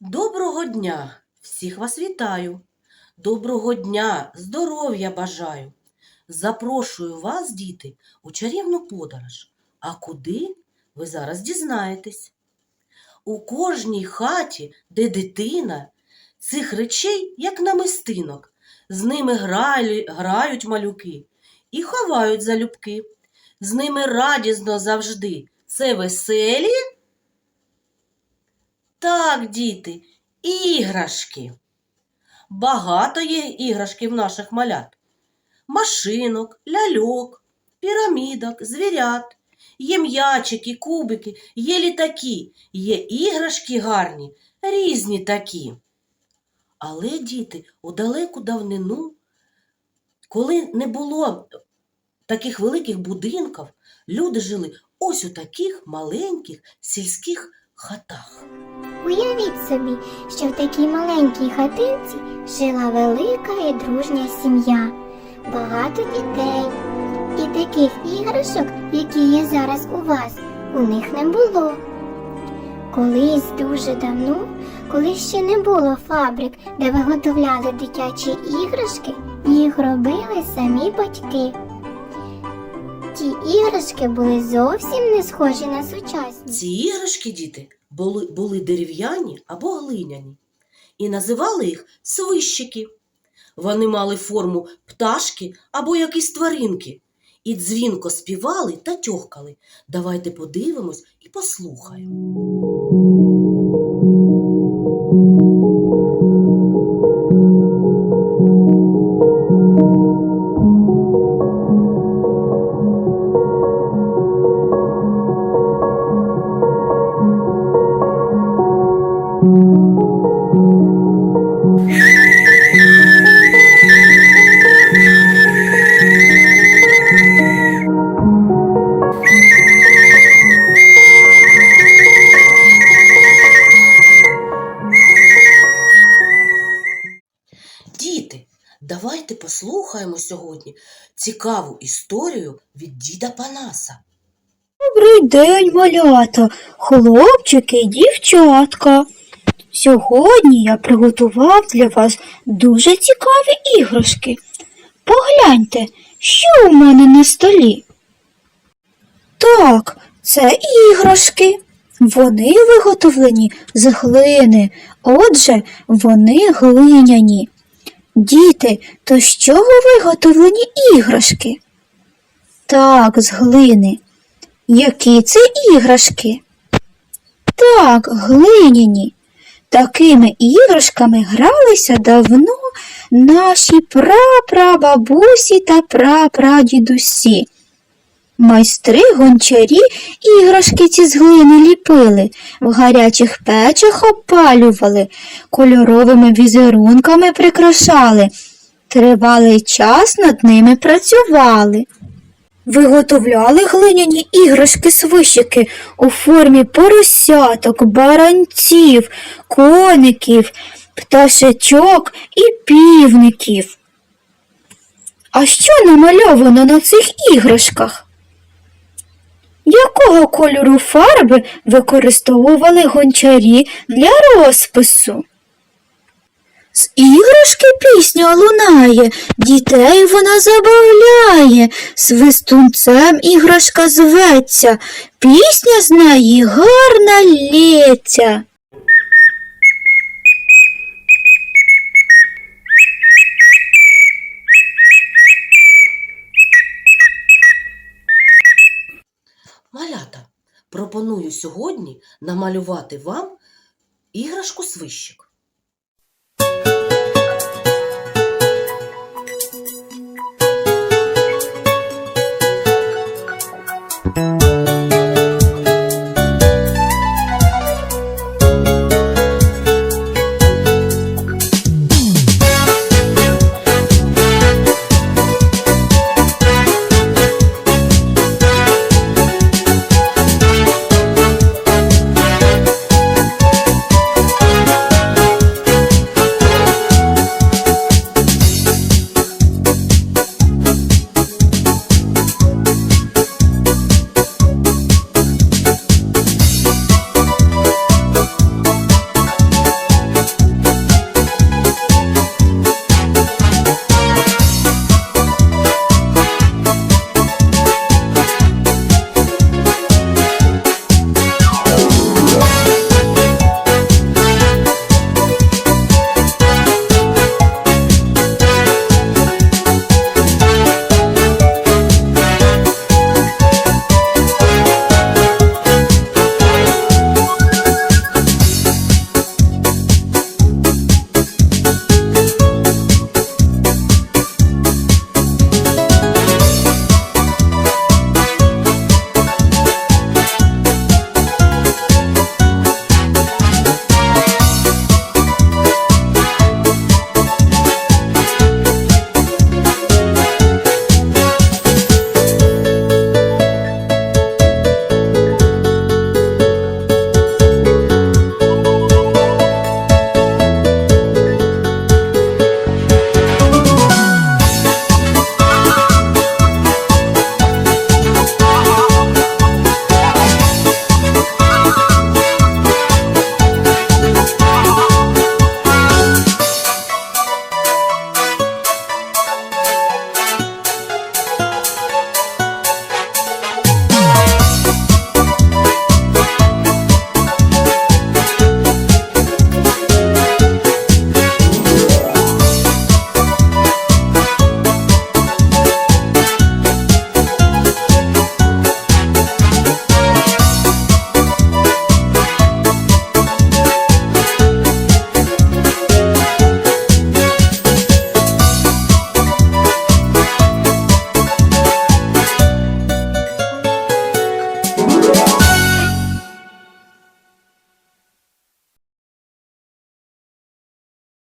Доброго дня! Всіх вас вітаю! Доброго дня, здоров'я бажаю! Запрошую вас, діти, у чарівну подорож. А куди? Ви зараз дізнаєтесь. У кожній хаті, де дитина, цих речей, як намистинок, з ними грають малюки і ховають залюбки. З ними радісно завжди. Це веселі? Так, діти, іграшки. Багато є іграшки в наших малят. Машинок, ляльок, пірамідок, звірят. Є м'ячики, кубики, є літаки, є іграшки гарні, різні такі. Але, діти, у далеку давнину, коли не було таких великих будинків, люди жили ось у таких маленьких сільських хатах. Уявіть собі, що в такій маленькій хатинці жила велика і дружня сім'я, багато дітей. І таких іграшок, які є зараз у вас, у них не було. Колись дуже давно, коли ще не було фабрик, де виготовляли дитячі іграшки, їх робили самі батьки. Ті іграшки були зовсім не схожі на сучасні. Ці іграшки, діти, були, були дерев'яні або глиняні, і називали їх свищики. Вони мали форму пташки або якісь тваринки, і дзвінко співали та тьохкали. Давайте подивимось і послухаємо. Послухаємо сьогодні цікаву історію від діда Панаса. Добрий день, малята, хлопчики і дівчатка. Сьогодні я приготував для вас дуже цікаві іграшки. Погляньте, що у мене на столі. Так, це іграшки. Вони виготовлені з глини, отже, вони глиняні. Діти, то з чого виготовлені іграшки? Так, з глини. Які це іграшки? Так, глиняні. Такими іграшками гралися давно наші прапрабабусі та прапрадідусі. Майстри гончарі іграшки ці з глини ліпили, в гарячих печах опалювали, кольоровими візерунками прикрашали. Тривалий час над ними працювали. Виготовляли глиняні іграшки свищики у формі поросяток, баранців, коників, пташечок і півників. А що намальовано на цих іграшках? Якого кольору фарби використовували гончарі для розпису? З іграшки пісня лунає, дітей вона забавляє, свистунцем іграшка зветься, пісня з неї гарна лється. Малята, пропоную сьогодні намалювати вам іграшку свищик.